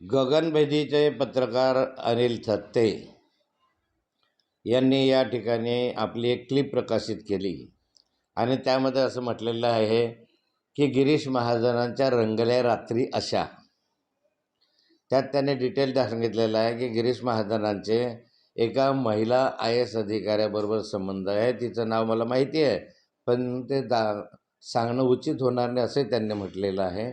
गगनभेदीचे पत्रकार अनिल थत्ते यांनी या ठिकाणी आपली एक क्लिप प्रकाशित केली. आणि त्यामध्ये असं म्हटलेलं आहे की गिरीश महाजनांच्या रंगल्या रात्री अशा. त्यात त्याने डिटेल सांगितलेलं आहे की गिरीश महाजनांचे एका महिला आय एस अधिकाऱ्याबरोबर संबंध आहे. तिचं नाव मला माहिती आहे पण ते दा सांगणं उचित होणार नाही असंही त्यांनी म्हटलेलं आहे.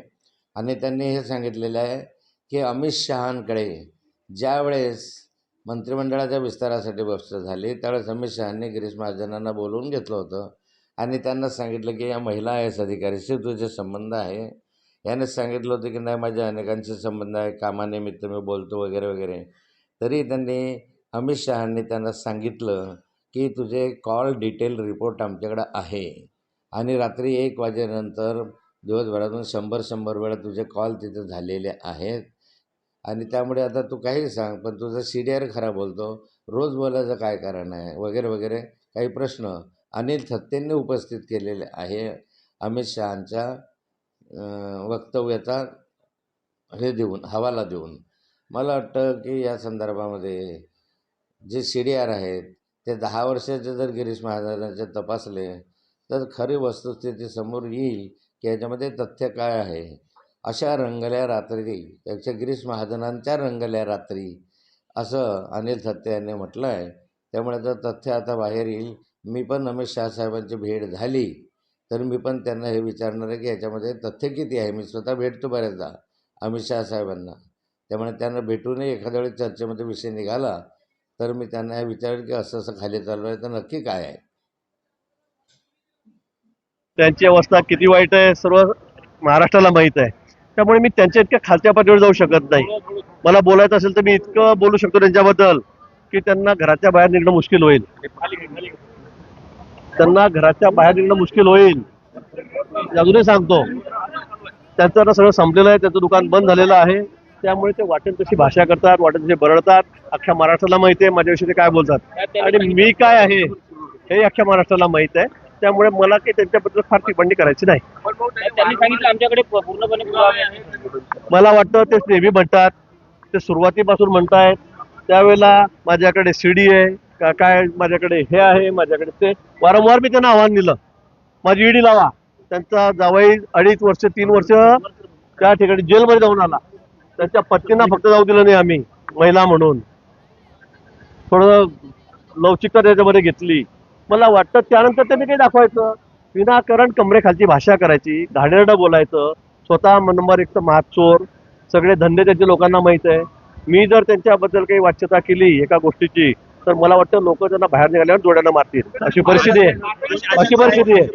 आणि त्यांनी हे सांगितलेलं आहे की अमित शहांकडे ज्यावेळेस मंत्रिमंडळाच्या विस्तारासाठी व्यवस्था झाली त्यावेळेस अमित शहांनी गिरीश महाजनांना बोलवून घेतलं होतं. आणि त्यांना सांगितलं की या महिला आय एस अधिकारीशी तुझे संबंध आहे. याने सांगितलं होतं की नाही माझ्या अनेकांशी संबंध आहे कामानिमित्त मी बोलतो वगैरे वगैरे. तरी त्यांनी अमित शहांनी त्यांना सांगितलं की तुझे कॉल डिटेल रिपोर्ट आमच्याकडं आहे. आणि रात्री एक वाजेनंतर दिवसभरातून शंभर शंभर वेळा तुझे कॉल तिथे झालेले आहेत. आणि त्यामुळे आता तू काही सांग पण तुझा सी डी आर खरा बोलतो. रोज बोलायचं काय कारण आहे? वगैरे वगैरे काही प्रश्न. अनिल थत्तेंनी उपस्थित केलेले आहे. अमित शहांच्या वक्तव्याचा हे देऊन हवाला देऊन. मला वाटतं की या संदर्भामध्ये जे सी डी आर आहेत ते दहा वर्षाचे जर गिरीश महाराजांचे तपासले तर खरी वस्तुस्थिती समोर येईल की याच्यामध्ये तथ्य काय आहे? अशा रंगल्या रात्री त्याच्या गिरीश महाजनांच्या रंगल्या रात्री असं अनिल थत्ते यांनी म्हटलं आहे त्यामुळे जर तथ्य आता बाहेर येईल. मी पण अमित शहा साहेबांची भेट झाली. तर मी पण त्यांना हे विचारणार आहे की याच्यामध्ये तथ्य किती आहे? मी स्वतः भेटतो बऱ्याचदा अमित शहा साहेबांना. त्यामुळे त्यांना भेटूनही एखाद्या वेळी चर्चेमध्ये विषय निघाला तर मी त्यांना हे विचारेल की असं असं खाली चालू आहे तर नक्की काय आहे? त्यांची अवस्था किती वाईट आहे सर्व महाराष्ट्राला माहीत आहे. त्यामुळे मी त्यांच्या इतक्या खालच्या पातळीवर जाऊ शकत नाही. मला बोलायचं असेल तर मी इतकं बोलू शकतो त्यांच्याबद्दल की त्यांना घराच्या बाहेर निघणं मुश्किल होईल. त्यांना घराच्या बाहेर निघणं मुश्किल होईल. मी अजूनही सांगतो त्यांचं आता सगळं संपलेलं आहे त्यांचं दुकान बंद झालेलं आहे. त्यामुळे ते वाटेल तशी भाषा करतात वाटेल तशी बरळतात अख्ख्या महाराष्ट्राला माहिती आहे माझ्याविषयी ते काय बोलतात. आणि मी काय आहे हे अख्ख्या महाराष्ट्राला माहीत आहे. त्यामुळे मला काही त्यांच्याबद्दल फार टिप्पणी करायची नाही. त्यांनी सांगितलं आमच्याकडे प- पूर्णपणे पुरावे आहेत. मला वाटतं ते नेहमी म्हणतात ते सुरुवातीपासून म्हणतायत. त्यावेळेला माझ्याकडे सीडी आहे का काय माझ्याकडे हे आहे माझ्याकडे ते. वारंवार मी त्यांना आव्हान दिलं. माझी ईडी लावा. त्यांचा जावई अडीच वर्ष तीन वर्ष त्या ठिकाणी जेलमध्ये जाऊन आला. त्यांच्या पत्नींना फक्त जाऊ दिलं नाही आम्ही महिला म्हणून. थोडं लवचिकता त्याच्यामध्ये घेतली. मला वाटतं त्यानंतर त्यांनी काही दाखवायचं. विनाकारण कमरेखालची भाषा करायची घाणेरडं बोलायचं स्वतः नंबर एक तर महाचोर सगळे धंदे त्यांच्या लोकांना माहीत आहे. मी जर त्यांच्याबद्दल काही वाच्यता केली एका गोष्टीची तर मला वाटतं लोक त्यांना बाहेर निघाल्यावर डोळ्यानं मारतील. अशी परिस्थिती आहे. अशी परिस्थिती आहे.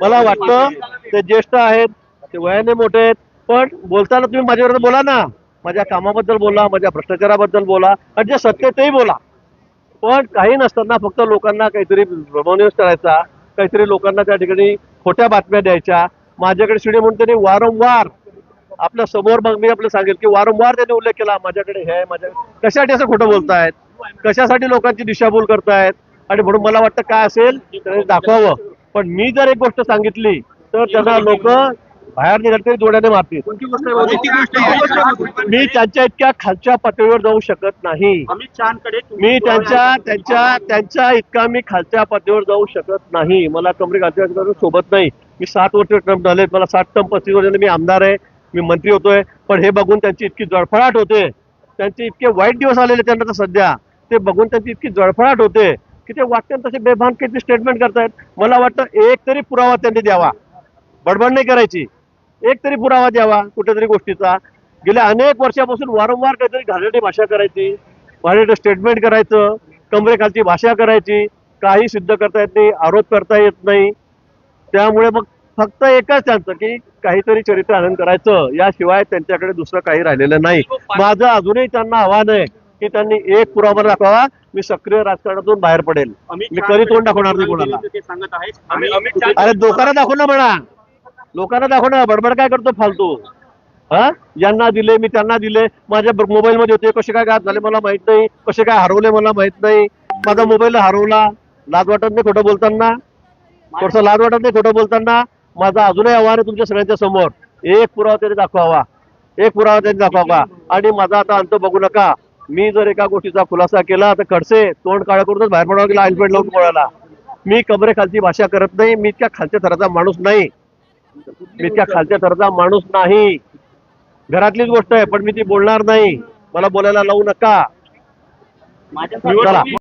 मला वाटतं ते ज्येष्ठ आहेत ते वयाने मोठे आहेत पण बोलताना तुम्ही माझ्याबरोबर बोला ना. माझ्या कामाबद्दल बोला माझ्या भ्रष्टाचाराबद्दल बोला आणि जे सत्य तेही बोला. पण काही नसताना फक्त लोकांना काहीतरी भ्रमनिवेश करायचा काहीतरी लोकांना त्या ठिकाणी खोट्या बातम्या द्यायच्या. माझ्याकडे शिडी म्हणून त्यांनी वारंवार आपल्यासमोर मग मी आपलं सांगेल की वारंवार त्यांनी उल्लेख केला माझ्याकडे हे आहे माझ्या कशासाठी असं खोटं बोलतायत? कशासाठी लोकांची दिशाभूल करतायत? आणि म्हणून मला वाटतं काय असेल दाखवावं. पण मी जर एक गोष्ट सांगितली तर त्यांना लोक बाहेर निघाले तरी डोळ्याने मारतील. मी त्यांच्या इतक्या खालच्या पातळीवर जाऊ शकत नाही. मी त्यांच्या त्यांच्या त्यांच्या इतका मी खालच्या पातळीवर जाऊ शकत नाही. मला कमरे खालच्या सोबत नाही. मी सात वर्ष टर्म झाले मला सात टर्म पस्तीस वर्ष मी आमदार आहे. मी मंत्री होतोय. पण हे बघून त्यांची इतकी जळफळाट होते. त्यांचे इतके वाईट दिवस आलेले त्यांना तर सध्या. ते बघून त्यांची इतकी जळफळाट होते की ते वाटतं तसे बेभान काही स्टेटमेंट करतायत. मला वाटतं एक तरी पुरावा त्यांनी द्यावा. बडबड नाही करायची. एक तरी पुरावा द्यावा कुठेतरी गोष्टीचा. गेल्या अनेक वर्षापासून वारंवार काहीतरी घाणेरडी भाषा करायची घाणेरडं स्टेटमेंट करायचं कमरेखालची भाषा करायची काही सिद्ध करता येत नाही आरोप करता येत नाही. त्यामुळे मग फक्त एकच त्यांचं की काहीतरी चरित्र आनंद करायचं. याशिवाय त्यांच्याकडे दुसरं काही राहिलेलं नाही. माझं अजूनही त्यांना आव्हान आहे की त्यांनी एक पुरावा दाखवा मी सक्रिय राजकारणातून बाहेर पडेल. मी कधी तोंड दाखवणार नाही कोणाला. अरे लोकांना दाखव ना म्हणा. लोकांना दाखवणार बडबड काय करतो फालतू? हा? यांना दिले मी त्यांना दिले माझ्या मोबाईल मध्ये होते कसे काय घात झाले मला माहीत नाही कसे काय हरवले मला माहीत नाही. माझा मोबाईल हरवला लाज वाटत नाही खोटं बोलताना. थोडस लाज वाटत नाही खोटं बोलताना. माझा अजूनही आव्हान आहे तुमच्या सगळ्यांच्या समोर. एक पुरावा तरी दाखवावा. एक पुरावा तरी दाखवावा. आणि माझा आता अंत बघू नका. मी जर एका गोष्टीचा खुलासा केला तर खडसे तोंड काळा करूनच बाहेर पडावं गेला आईलपेट लावून पळाला मी कमरेखालची भाषा करत नाही. मी इतक्या खालच्या थराचा माणूस नाही. मी त्या खालच्या थरचा माणूस नाही. घरातलीच गोष्ट आहे पण मी ती बोलणार नाही. मला बोलायला लावू नका.